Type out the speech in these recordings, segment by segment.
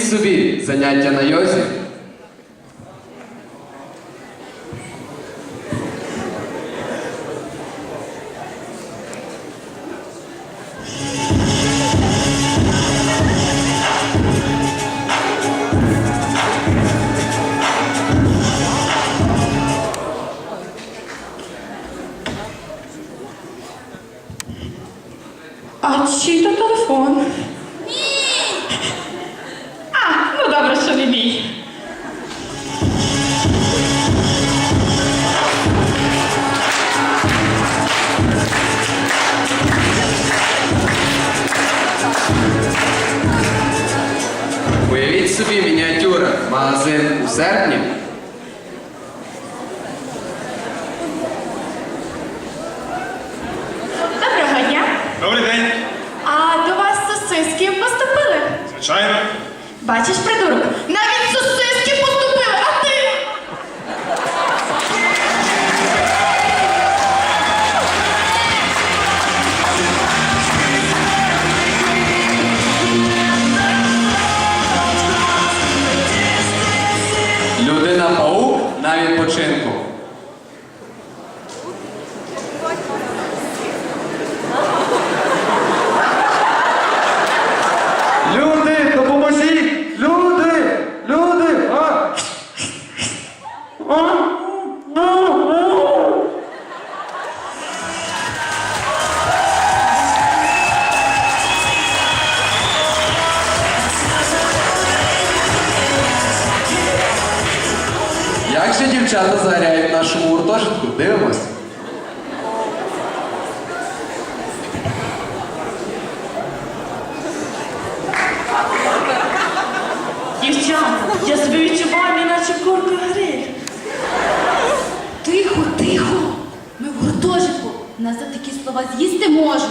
собі заняття на йозі. А чий то телефон? Магазин у серпні. Доброго дня. Добрий день. А до вас сосиски поступили? Звичайно. Бачиш, придурок, на відпочинку. Дівчата загоряють в нашому гуртожитку? Дивимось. Дівчата, я себе відчуваю, іначе курка гриль. Тихо, тихо. Ми в гуртожитку. Нас за такі слова з'їсти можуть.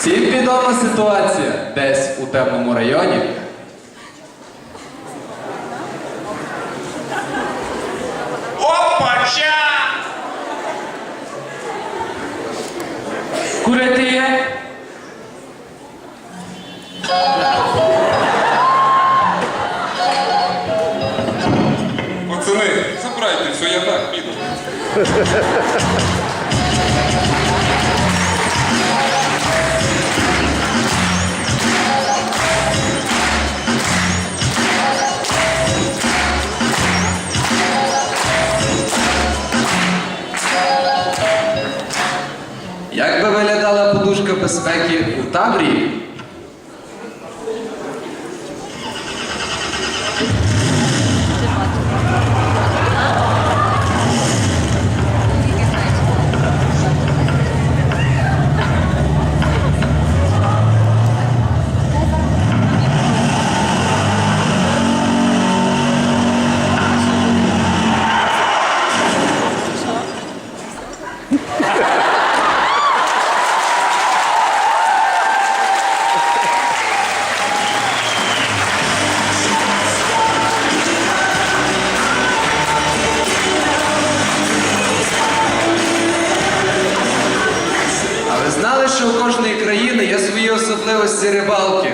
Всім відома ситуація десь у темному районі. Опача! Курити є? Пацани, забирайте все, я так піду. Безпеки у таборі? Що у кожної країни є свої особливості рибалки?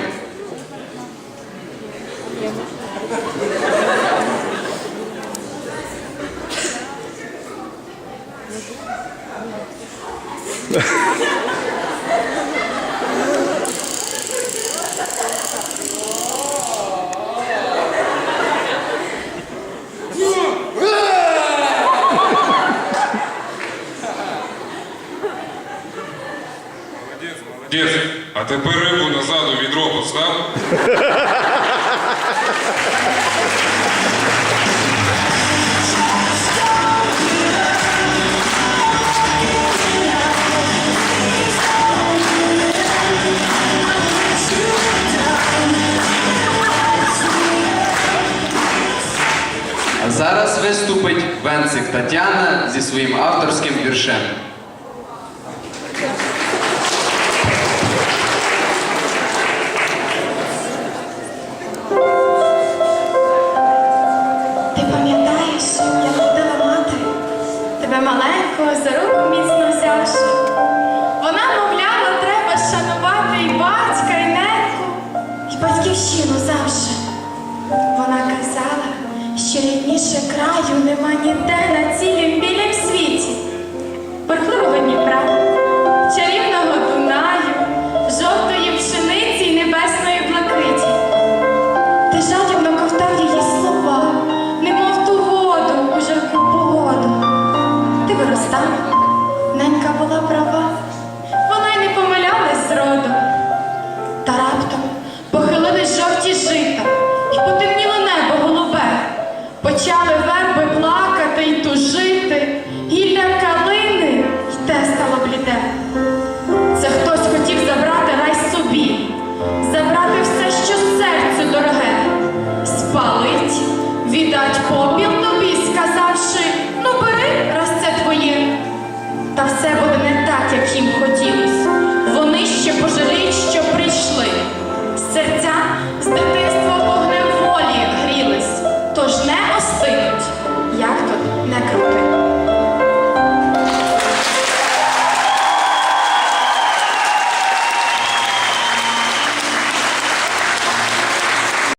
Дід, а тепер рибу назад у відро постав. Зараз виступить Венцик Тетяна зі своїм авторським віршем. Тебе за руку міцно взявши. Вона мовляла, треба шанувати і батька, і нетку, і батьківщину завжди. Вона казала, що рідніше краю нема ніде на почали верби плакати й тужити, гілля калини й те стало бліде. Це хтось хотів забрати рай собі, забрати все, що серцю дороге, спалить, віддать попіл тобі, сказавши, ну бери, раз це твоє, та все буде не так, як їм хотів.